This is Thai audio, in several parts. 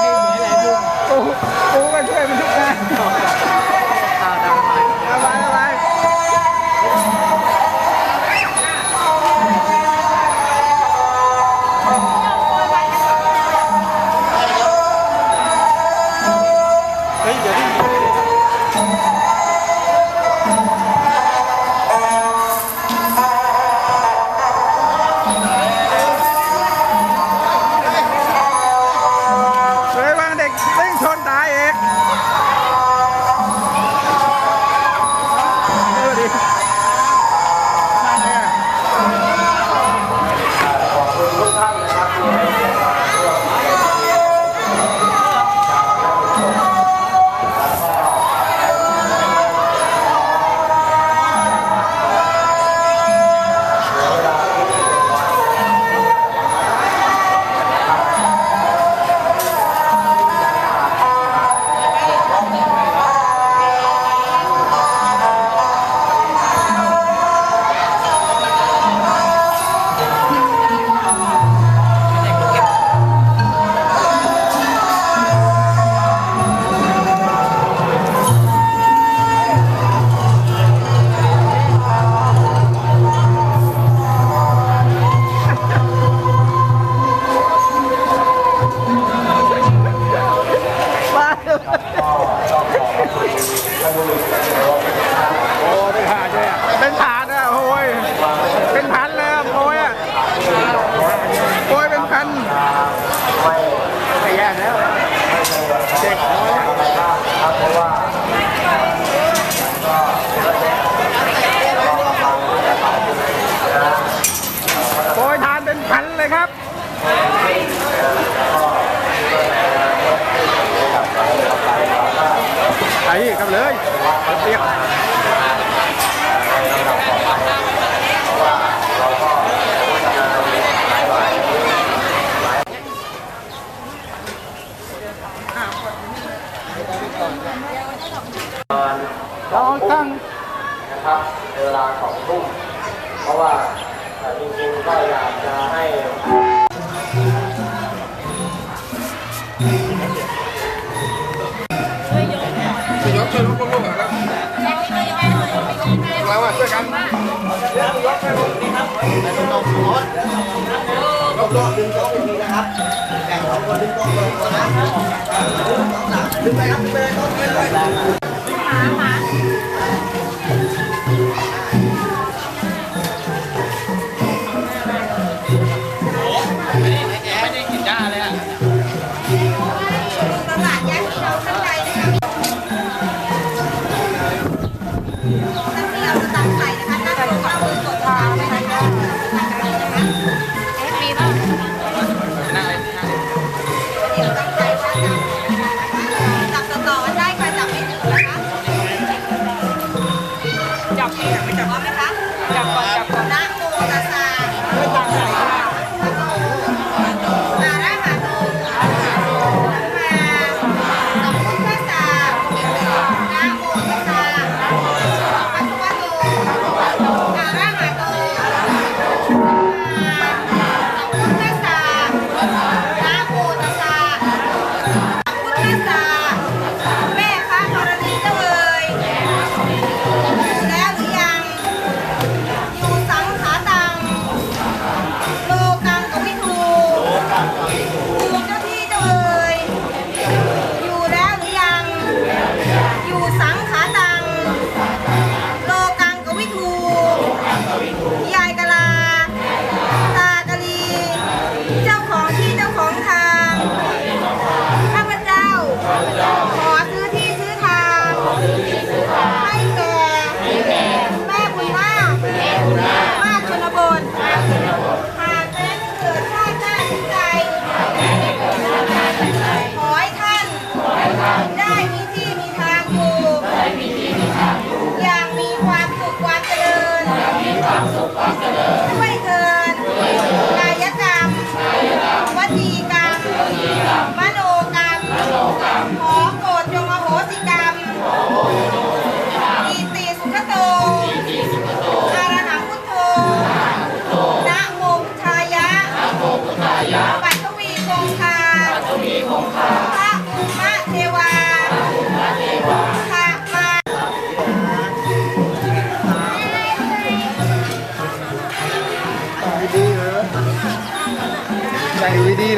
ให้เหมือนหลายลุกูกูก็ช่วยมันทุกงาน แล้วก็ต้องรถรอบดึงกล้องดีๆนะครับแบ่งสองคนดึงกล้องลงตัวนะสองสามดึงไปครับดึงไปเลยต้องดึงไปหาหาตลาดยักษ์เราข้างในนะครับ คน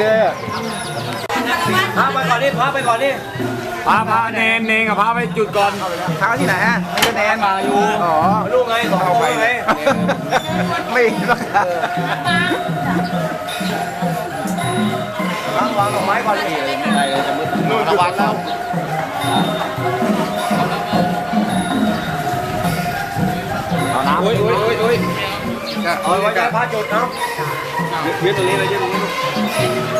เลยอะพาไปก่อนดิพาไปก่อนดิพาพาเนนเนนกับพาไปจุดก่อนเท้าที่ไหนฮะนี่ก็แนนมาอยู่อ๋อลูกไงสองคนไงไม่เห็นหรอกครับวางวางดอกไม้ก่อนดินู่นระวังแล้วเอาน้ำโอ้ยโอ้ยโอ้ยโอ้ยเอาไว้ใจพาจุดเนาะ ยืนตรงนี้เลยยืนตรง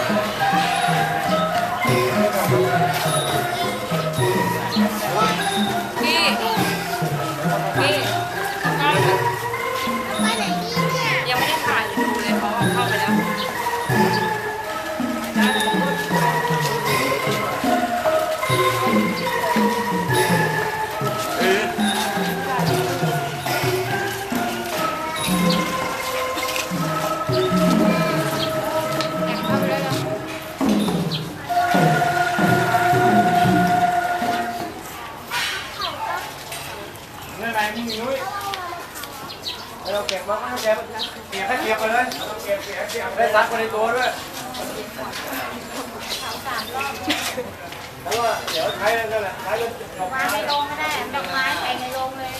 ซักไปในตัวด้วยแล้วเดี๋ยวใช้นั่นแหละใช้แล้ววางในโรงก็ได้ดอกไม้ใส่ในโรงเลย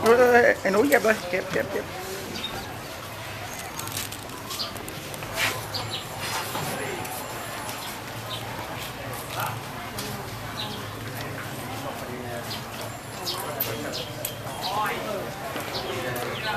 เอ้ยเอ้ยเอ้ยไอ้หนูเก็บเลยเก็บเก็บเก็บ